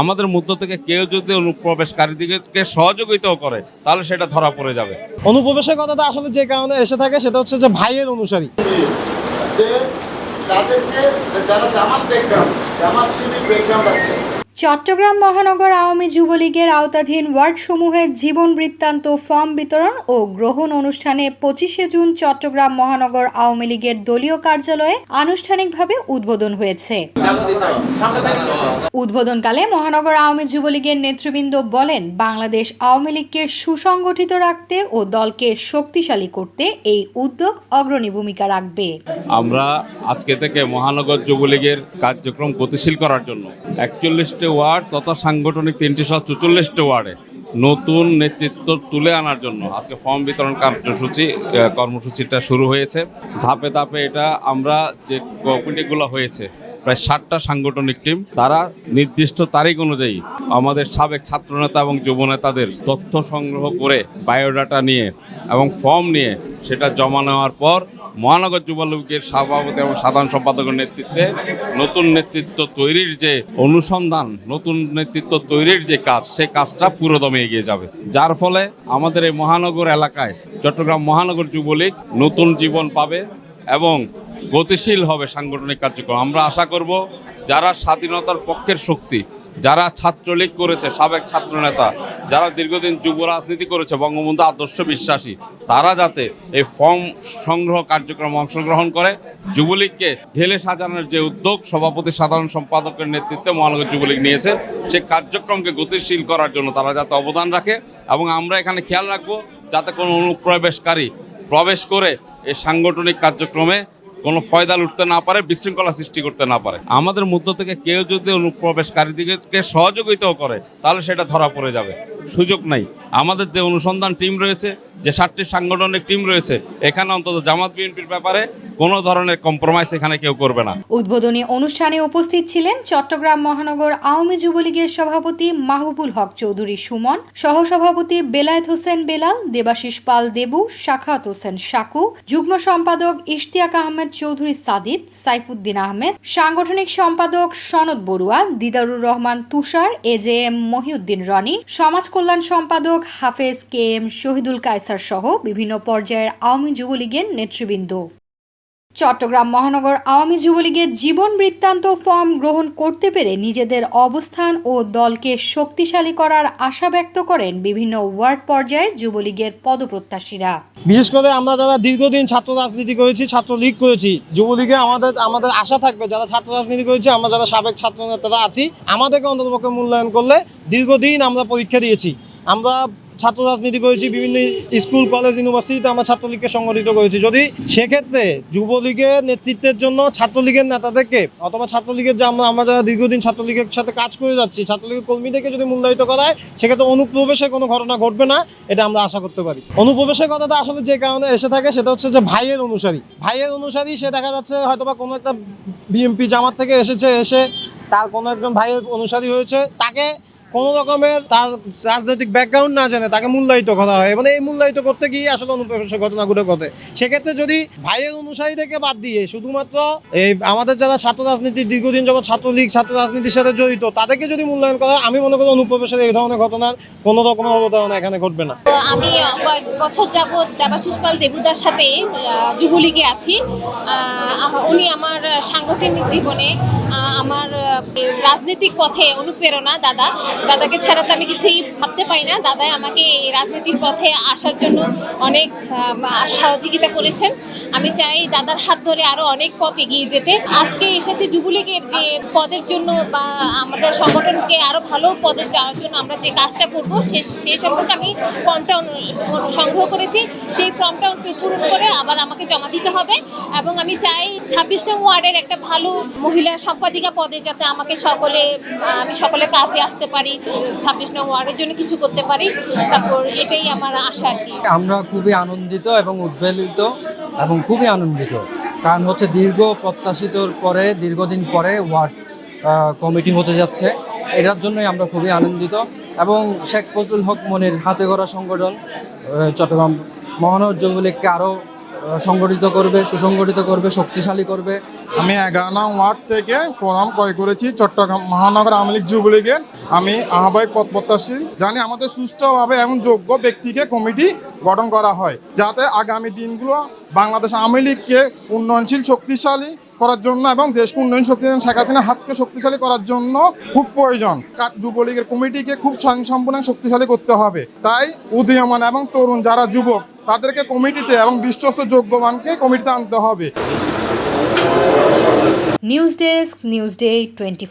আমাদের মধ্য থেকে কেউ যদি অনুপ্রবেশকারীদেরকে সহযোগিতাও করে তাহলে সেটা ধরা পড়ে যাবে। অনুপ্রবেশের কথাটা আসলে যে কারণে এসে থাকে সেটা হচ্ছে যে ভাইয়ের অনুসারী। যে তাদেরকে যারা জামাত ব্যাকগ্রাউন্ড জামাত শিবির ব্যাকগ্রাউন্ড আছে চট্টগ্রাম মহানগর আওয়ামী যুবলীগের আওতাধীন ওয়ার্ডসমূহের জীবন বৃত্তান্ত ফর্ম বিতরণ ও গ্রহণ অনুষ্ঠানে পঁচিশে জুন চট্টগ্রাম মহানগর আওয়ামী লীগের দলীয় কার্যালয়ে আনুষ্ঠানিকভাবে উদ্বোধন হয়েছে। উদ্বোধনকালে মহানগর আওয়ামী যুবলীগের নেতৃবৃন্দ বলেন, বাংলাদেশ আওয়ামী লীগকে সুসংগঠিত রাখতে ও দলকে শক্তিশালী করতে এই উদ্যোগ অগ্রণী ভূমিকা রাখবে। আমরা আজকে থেকে মহানগর যুবলীগের কার্যক্রম গতিশীল করার জন্য একচল্লিশটি ওয়ার্ড তথা সাংগঠনিক তিনটি সহ চুচল্লিশটি ওয়ার্ডে নতুন নেতৃত্ব তুলে আনার জন্য আজকে ফর্ম বিতরণ কার্যসূচি কর্মসূচিটা শুরু হয়েছে। ধাপে ধাপে এটা আমরা যে কমিটিগুলো হয়েছে, প্রায় ষাটটা সাংগঠনিক টিম, তারা নির্দিষ্ট তারিখ অনুযায়ী আমাদের সাবেক ছাত্রনেতা এবং যুবনেতাদের তথ্য সংগ্রহ করে, বায়োডাটা নিয়ে এবং ফর্ম নিয়ে সেটা জমা নেওয়ার পর মহানগর যুবলীগের সভাপতি এবং সাধারণ সম্পাদকের নেতৃত্বে নতুন নেতৃত্ব তৈরির যে অনুসন্ধান, নতুন নেতৃত্ব তৈরির যে কাজ, সে কাজটা পুরোদমে এগিয়ে যাবে। যার ফলে আমাদের এই মহানগর এলাকায় চট্টগ্রাম মহানগর যুবলীগ নতুন জীবন পাবে এবং গতিশীল হবে সাংগঠনিক কার্যক্রম। আমরা আশা করব যারা স্বাধীনতার পক্ষের শক্তি যারা ছাত্রলীগ করেছে, সাবেক ছাত্রনেতা, যারা দীর্ঘদিন যুব রাজনীতি করেছে, বঙ্গবন্ধু আদর্শ বিশ্বাসী, তারা যাতে এই ফর্ম সংগ্রহ কার্যক্রমে অংশগ্রহণ করে। যুবলীগকে ঢেলে সাজানোর যে উদ্যোগ, সভাপতি সাধারণ সম্পাদকের নেতৃত্বে মহানগর যুবলীগ নিয়েছে, সে কার্যক্রমকে গতিশীল করার জন্য তারা যাতে অবদান রাখে এবং আমরা এখানে খেয়াল রাখব, যাতে কোনো অনুপ্রবেশকারী প্রবেশ করে এই সাংগঠনিক কার্যক্রমে কোনো ফয়দা লুটতে না পারে, বিশৃঙ্খলা সৃষ্টি করতে না পারে। আমাদের মধ্য থেকে কেউ যদি অনুপ্রবেশকারীদিকে সহযোগিতাও করে, তাহলে সেটা ধরা পড়ে যাবে। সুযোগ নাই। আমাদের যে অনুসন্ধান টিম রয়েছে, যে সাতটি সাংগঠনিক টিম রয়েছে, এখানে অন্তত জামাত বিএনপির ব্যাপারে কোনো ধরনের কম্প্রোমাইজ এখানে কেউ করবে না। উদ্বোধনী অনুষ্ঠানে উপস্থিত ছিলেন চট্টগ্রাম মহানগর আওয়ামী যুবলীগের সভাপতি মাহবুবুল হক চৌধুরী সুমন, সহসভাপতি বেলায়েত হোসেন বেলাল, দেবাশিস পাল দেবু শাখাত হোসেন শাকু যুগ্ম সম্পাদক ইশতিয়াক আহমেদ চৌধুরী সাদিদ সাইফুদ্দিন আহমেদ, সাংগঠনিক সম্পাদক Sanad Barua, Didarur Rahman Tushar, A J M Mohiuddin Rony, সমাজ কল্যাণ সম্পাদক হাফেজ কে এম শহীদুল কায়সার সহ বিভিন্ন পর্যায়ের আওয়ামী যুবলীগের নেতৃবৃন্দ। চট্টগ্রাম মহানগর আওয়ামী যুবলীগের জীবন বৃত্তান্ত ফর্ম গ্রহণ করতে পেরে নিজেদের অবস্থান ও দলকে শক্তিশালী করার আশা ব্যক্ত করেন বিভিন্ন ওয়ার্ড পর্যায়ে যুবলীগের পদপ্রত্যাশীরা। বিশেষ করে আমরা যারা দীর্ঘদিন ছাত্র রাজনীতি করেছি ছাত্রলীগ করেছি, যুবলীগে আমাদের আমাদের আশা থাকবে যারা ছাত্র রাজনীতি করেছি, আমরা যারা সাবেক ছাত্র নেতারা আছি, আমাদেরকে অন্ততপক্ষে মূল্যায়ন করলে দীর্ঘদিন আমরা পরীক্ষা দিয়েছি। আমরা ছাত্র রাজনীতি করেছি, বিভিন্ন স্কুল, কলেজ, ইউনিভার্সিটিতে আমরা ছাত্রলীগকে সংগঠিত করেছি। যদি সেক্ষেত্রে যুবলীগের নেতৃত্বের জন্য ছাত্রলীগের নেতাদেরকে অথবা ছাত্রলীগের যে আমরা আমরা যারা দীর্ঘদিন ছাত্রলীগের সাথে কাজ করে যাচ্ছি, ছাত্রলীগের কর্মীদেরকে যদি মূল্যায়িত করা হয় সেক্ষেত্রে অনুপ্রবেশের কোনো ঘটনা ঘটবে না, এটা আমরা আশা করতে পারি। অনুপ্রবেশের কথাটা আসলে যে কারণে এসে থাকে, সেটা হচ্ছে যে ভাইয়ের অনুসারী। ভাইয়ের অনুসারী, সে দেখা যাচ্ছে হয়তোবা কোনো একটা বিএমপি জামাত থেকে এসেছে, এসে তার কোনো একজন ভাইয়ের অনুসারী হয়েছে। তাকে কোনো রকমের তার রাজনৈতিক ব্যাকগ্রাউন্ড না জানে, তাকে মূল্যায়িত করা হয়। মানে এই মূল্যায়িত করতে গিয়ে আসলে অনুপ্রবেশের ঘটনাগুলো ঘটে সেক্ষেত্রে যদি ভাইয়ের অনুসারী থেকে বাদ দিয়ে শুধুমাত্র এই আমাদের যারা ছাত্র রাজনীতি, দীর্ঘদিন যাবত ছাত্রলীগ, ছাত্র রাজনীতির সাথে জড়িত, তাদেরকে যদি মূল্যায়ন করা আমি মনে করি অনুপ্রবেশের এই ধরনের ঘটনার কোনো রকমের অবতারণা এখানে ঘটবে না। আমি কয়েক বছর যাবৎ দেবাশিস পাল দেবুদার সাথে যুবলীগে আছি। উনি আমার সাংগঠনিক জীবনে আমার রাজনৈতিক পথে অনুপ্রেরণা দাদা। দাদাকে ছাড়া তো আমি কিছুই ভাবতে পারি না। দাদাই আমাকে এই রাজনীতির পথে আসার জন্য অনেক সহযোগিতা করেছেন। আমি চাই দাদার হাত ধরে আরও অনেক পথ এগিয়ে যেতে। আজকে এসেছে যুবলীগের যে পদের জন্য বা আমাদের সংগঠনকে আরও ভালো পদে যাওয়ার জন্য আমরা যে কাজটা করব, সে সে সম্পর্কে আমি ফর্মটা সংগ্রহ করেছি। সেই ফর্মটা পূরণ করে আবার আমাকে জমা দিতে হবে। এবং আমি চাই ছাব্বিশ নং ওয়ার্ডের একটা ভালো মহিলা সম্পাদিকা পদে যাতে আমাকে সকলে, আমি সকলে কাজে আসতে পারি। ছাব্বিশ জন্য কিছু করতে পারি। তারপর এটাই আমার আশা আর কি। আমরা খুবই আনন্দিত এবং উদ্বেলিত এবং খুবই আনন্দিত। কারণ হচ্ছে দীর্ঘ প্রত্যাশিতর পরে, দীর্ঘদিন পরে ওয়ার্ড কমিটি হতে যাচ্ছে। এটার জন্যই আমরা খুবই আনন্দিত এবং শেখ ফজলুল হক মনির হাতে গড়া সংগঠন চট্টগ্রাম মহানগর যুবলীগকে আরও সংগঠিত করবে, সুসংগঠিত করবে, শক্তিশালী করবে। আমি এগারো ওয়ার্ড থেকে ফোরাম ক্রয় করেছি, চট্টগ্রাম মহানগর আওয়ামী লীগ যুবলীগের। আমি আহ্বায়ক পথ প্রত্যাশী, জানি আমাদের সুষ্ঠুভাবে এবং যোগ্য ব্যক্তিকে কমিটি গঠন করা হয়, যাতে আগামী দিনগুলো বাংলাদেশ আওয়ামী লীগকে উন্নয়নশীল, শক্তিশালী করার জন্য এবং দেশকে উন্নয়ন শক্তি শেখ হাসিনার হাতকে শক্তিশালী করার জন্য খুব প্রয়োজন। যুবলীগের কমিটিকে খুব স্বয়ংসম্পূর্ণ শক্তিশালী করতে হবে। তাই উদীয়মান এবং তরুণ যারা যুবক, তাদেরকে কমিটিতে এবং বিশ্বস্ত যোগ্যমানকে কমিটিতে আনতে হবে। News desk, news day twenty